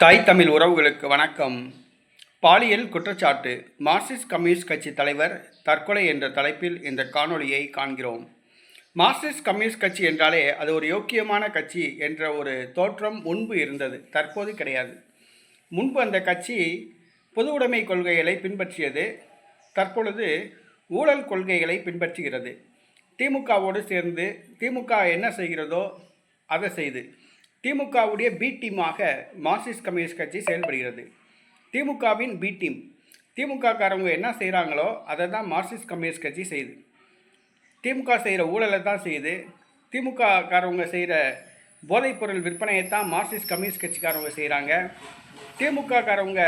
தாய் தமிழ் உறவுகளுக்கு வணக்கம். பாலியல் குற்றச்சாட்டு மார்க்சிஸ்ட் கம்யூனிஸ்ட் கட்சி தலைவர் தற்கொலை என்ற தலைப்பில் இந்த காணொளியை காண்கிறோம். மார்க்சிஸ்ட் கம்யூனிஸ்ட் கட்சி என்றாலே அது ஒரு யோக்கியமான கட்சி என்ற ஒரு தோற்றம் முன்பு இருந்தது தற்போது கிடையாது. முன்பு அந்த கட்சி பொது உடைமை கொள்கைகளை பின்பற்றியது தற்பொழுது ஊழல் கொள்கைகளை பின்பற்றுகிறது. திமுகவோடு சேர்ந்து திமுக என்ன செய்கிறதோ அதை செய்து. திமுகவுடைய பி டீமாக மார்க்சிஸ்ட் கம்யூனிஸ்ட் கட்சி செயல்படுகிறது. திமுகவின் பி டீம் திமுககாரவங்க என்ன செய்கிறாங்களோ அதை தான் மார்க்சிஸ்ட் கம்யூனிஸ்ட் கட்சி செய்யுது திமுக செய்கிற ஊழலை தான் செய்யுது திமுககாரவங்க செய்கிற போதைப்பொருள் விற்பனையை தான் மார்க்சிஸ்ட் கம்யூனிஸ்ட் கட்சிக்காரவங்க செய்கிறாங்க திமுககாரவங்க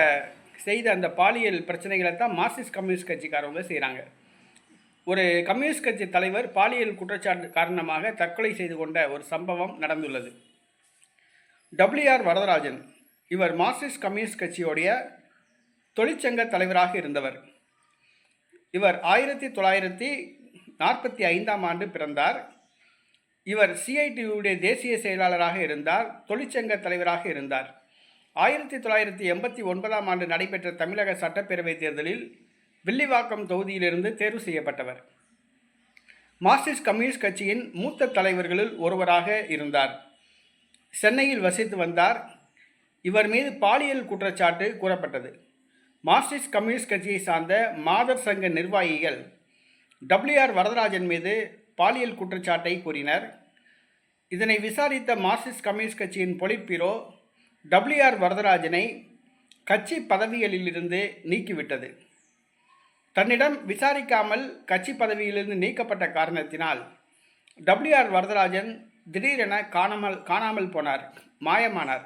செய்த அந்த பாலியல் பிரச்சனைகளை தான் மார்க்சிஸ்ட் கம்யூனிஸ்ட் கட்சிக்காரவங்க செய்கிறாங்க ஒரு கம்யூனிஸ்ட் கட்சி தலைவர் பாலியல் குற்றச்சாட்டு காரணமாக தற்கொலை செய்து கொண்ட ஒரு சம்பவம் நடந்துள்ளது. W R Varadarajan. இவர் மார்க்சிஸ்ட் கம்யூனிஸ்ட் கட்சியோடைய தொழிற்சங்க தலைவராக இருந்தவர். இவர் ஆயிரத்தி தொள்ளாயிரத்தி நாற்பத்தி ஐந்தாம் ஆண்டு பிறந்தார். இவர் சிஐடியுடைய தேசிய செயலாளராக இருந்தார். தொழிற்சங்க தலைவராக இருந்தார். ஆயிரத்தி தொள்ளாயிரத்தி எண்பத்தி ஒன்பதாம் ஆண்டு நடைபெற்ற தமிழக சட்டப்பேரவை தேர்தலில் வில்லிவாக்கம் தொகுதியிலிருந்து தேர்வு செய்யப்பட்டவர். மார்க்சிஸ்ட் கம்யூனிஸ்ட் கட்சியின் மூத்த தலைவர்களில் ஒருவராக இருந்தார். சென்னையில் வசித்து வந்தார். இவர் மீது பாலியல் குற்றச்சாட்டு கூறப்பட்டது. மார்க்சிஸ்ட் கம்யூனிஸ்ட் கட்சியை சார்ந்த மாதர் சங்க நிர்வாகிகள் டபிள்யூஆர் வரதராஜன் மீது பாலியல் குற்றச்சாட்டை கூறினர். இதனை விசாரித்த மார்க்சிஸ்ட் கம்யூனிஸ்ட் கட்சியின் பொலிட்பீரோ டபிள்யூஆர் வரதராஜனை கட்சி பதவிகளிலிருந்து நீக்கிவிட்டது. தன்னிடம் விசாரிக்காமல் கட்சி பதவியிலிருந்து நீக்கப்பட்ட காரணத்தினால் டபிள்யூஆர் வரதராஜன் திடீரென காணாமல் காணாமல் போனார் மாயமானார்.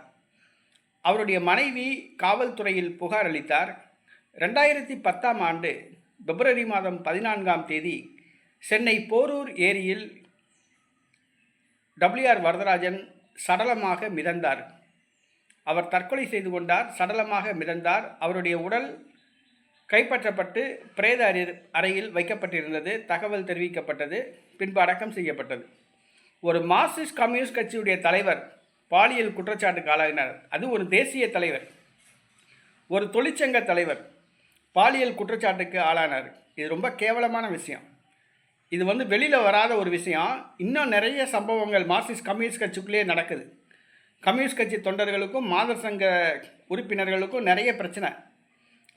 அவருடைய மனைவி காவல்துறையில் புகார் அளித்தார். ரெண்டாயிரத்தி பத்தாம் ஆண்டு பிப்ரவரி மாதம் பதினான்காம் தேதி சென்னை போரூர் ஏரியில் டபிள்யூஆர் வரதராஜன் சடலமாக மிதந்தார். அவர் தற்கொலை செய்து கொண்டார் சடலமாக மிதந்தார். அவருடைய உடல் கைப்பற்றப்பட்டு பிரேத அறையில் வைக்கப்பட்டிருந்தது தகவல் தெரிவிக்கப்பட்டது பின்பு அடக்கம் செய்யப்பட்டது. ஒரு மார்க்சிஸ்ட் கம்யூனிஸ்ட் கட்சியுடைய தலைவர் பாலியல் குற்றச்சாட்டுக்கு ஆளாகினார். அது ஒரு தேசிய தலைவர். ஒரு தொழிற்சங்க தலைவர் பாலியல் குற்றச்சாட்டுக்கு ஆளானார். இது ரொம்ப கேவலமான விஷயம். இது வந்து வெளியில் வராத ஒரு விஷயம். இன்னும் நிறைய சம்பவங்கள் மார்க்சிஸ்ட் கம்யூனிஸ்ட் கட்சிக்குள்ளேயே நடக்குது. கம்யூனிஸ்ட் கட்சி தொண்டர்களுக்கும் மாதர் சங்க உறுப்பினர்களுக்கும் நிறைய பிரச்சனை.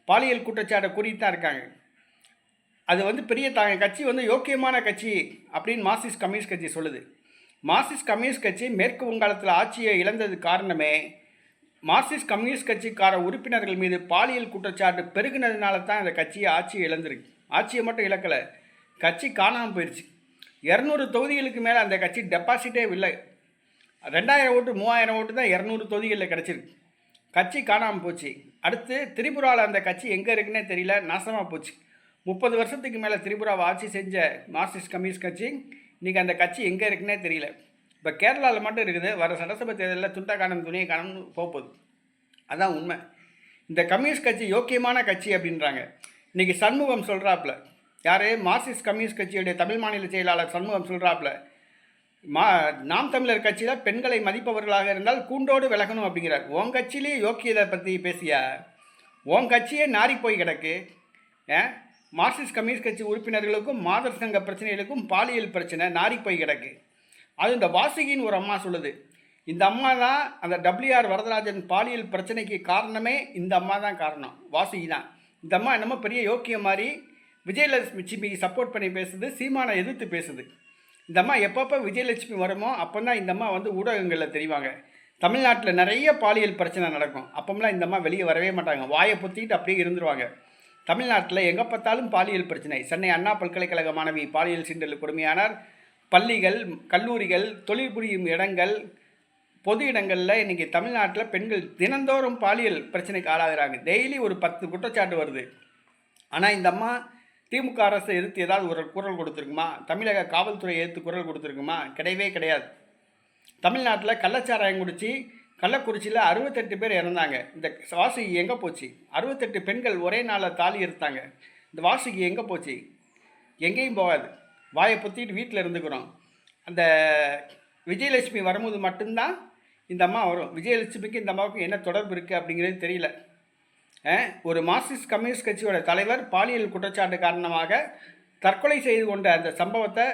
பாலியல் குற்றச்சாட்டை கூறிட்டு தான் இருக்காங்க. அது வந்து பெரிய த கட்சி வந்து யோக்கியமான கட்சி அப்படின்னு மார்க்சிஸ்ட் கம்யூனிஸ்ட் கட்சி சொல்லுது. மார்க்சிஸ்ட் கம்யூனிஸ்ட் கட்சி மேற்கு வங்காளத்தில் ஆட்சியை இழந்தது காரணமே மார்க்சிஸ்ட் கம்யூனிஸ்ட் கட்சிக்கார உறுப்பினர்கள் மீது பாலியல் குற்றச்சாட்டு பெருகினதுனால தான் இந்த கட்சியை ஆட்சியை இழந்திருக்கு ஆட்சியை மட்டும் இழக்கலை கட்சி காணாமல் போயிடுச்சு இரநூறு தொகுதிகளுக்கு மேலே அந்த கட்சி டெபாசிட்டே இல்லை ரெண்டாயிரம் ஓட்டு மூவாயிரம் ஓட்டு தான் இரநூறு தொகுதிகளில் கிடச்சிருக்கு. கட்சி காணாமல் போச்சு. அடுத்து திரிபுராவில் அந்த கட்சி எங்கே இருக்குன்னே தெரியல நாசமாக போச்சு. முப்பது வருஷத்துக்கு மேலே திரிபுராவை ஆட்சி செஞ்ச மார்க்சிஸ்ட் கம்யூனிஸ்ட் கட்சி இன்றைக்கி அந்த கட்சி எங்கே இருக்குன்னே தெரியல. இப்போ கேரளாவில் மட்டும் இருக்குது வர சட்டசபை தேர்தலில் துண்டா காணும் துணியை காணும்னு போகுது. அதான் உண்மை. இந்த கம்யூனிஸ்ட் கட்சி யோக்கியமான கட்சி அப்படின்றாங்க. இன்றைக்கி சண்முகம் சொல்கிறாப்புல யார்? மார்க்சிஸ்ட் கம்யூனிஸ்ட் கட்சியுடைய தமிழ் மாநில செயலாளர் சண்முகம் சொல்கிறாப்புல மா நாம் தமிழர் கட்சியில் பெண்களை மதிப்பவர்களாக இருந்தால் கூண்டோடு விலகணும் அப்படிங்கிறார். உன் கட்சியிலேயே யோக்கியதை பற்றி பேசியா? உன் கட்சியே நாரி போய் கிடக்கு. ஏன்? மார்க்சிஸ்ட் கம்யூனிஸ்ட் கட்சி உறுப்பினர்களுக்கும் மாதர் சங்க பிரச்சனைகளுக்கும் பாலியல் பிரச்சனை நாரி போய் கிடக்கு. அது இந்த வாசுகின்னு ஒரு அம்மா சொல்லுது. இந்த அம்மா தான் அந்த டபிள்யூஆர் வரதராஜன் பாலியல் பிரச்சனைக்கு காரணமே இந்த அம்மா தான் காரணம். வாசுகி தான். இந்த அம்மா என்னமோ பெரிய யோக்கியம் மாதிரி விஜயலட்சுமி விஜயலட்சுமிக்கு சப்போர்ட் பண்ணி பேசுது சீமானை எதிர்த்து பேசுது. இந்த அம்மா எப்பப்போ விஜயலட்சுமி வருமோ அப்போ தான் இந்த அம்மா வந்து ஊடகங்களில் தெரிவாங்க. தமிழ்நாட்டில் நிறைய பாலியல் பிரச்சனை நடக்கும். அப்போம்லாம் இந்த அம்மா வெளியே வரவே மாட்டாங்க. வாயை பொத்திக்கிட்டு அப்படியே இருந்துருவாங்க. தமிழ்நாட்டில் எங்கே பார்த்தாலும் பாலியல் பிரச்சனை. சென்னை அண்ணா பல்கலைக்கழக மாணவி பாலியல் சீண்டல் கொடுமையானார். பள்ளிகள் கல்லூரிகள் தொழில் புரியும் இடங்கள் பொது இடங்களில் இன்றைக்கி தமிழ்நாட்டில் பெண்கள் தினந்தோறும் பாலியல் பிரச்சனைக்கு ஆளாகிறாங்க. டெய்லி ஒரு பத்து குற்றச்சாட்டு வருது. ஆனால் இந்த அம்மா திமுக அரசு எதிர்த்து ஏதாவது ஒரு குரல் கொடுத்துருக்குமா? தமிழக காவல்துறை எதிர்த்து குரல் கொடுத்துருக்குமா? கிடையவே கிடையாது. தமிழ்நாட்டில் கள்ளச்சாராயம் குடித்து கள்ளக்குறிச்சியில் அறுபத்தெட்டு பேர் இறந்தாங்க. இந்த வாசுகி எங்கே போச்சு? அறுபத்தெட்டு பெண்கள் ஒரே நாளில் தாலி இருந்தாங்க இந்த வாசுகி எங்கே போச்சு? எங்கேயும் போகாது. வாயை பொத்திட்டு வீட்டில் இருந்துக்கிறோம். அந்த விஜயலட்சுமி வரும்போது மட்டும்தான் இந்த அம்மா வரும். விஜயலட்சுமிக்கு இந்த அம்மாவுக்கு என்ன தொடர்பு இருக்குது அப்படிங்கிறது தெரியல. ஒரு மார்க்சிஸ்ட் கம்யூனிஸ்ட் கட்சியோட தலைவர் பாலியல் குற்றச்சாட்டு காரணமாக தற்கொலை செய்து கொண்ட அந்த சம்பவத்தை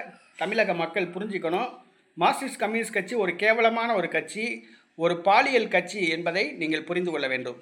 தமிழக மக்கள் புரிஞ்சுக்கணும். மார்க்சிஸ்ட் கம்யூனிஸ்ட் கட்சி ஒரு கேவலமான ஒரு கட்சி. ஒரு பாலியல் கட்சி என்பதை நீங்கள் புரிந்து கொள்ள வேண்டும்.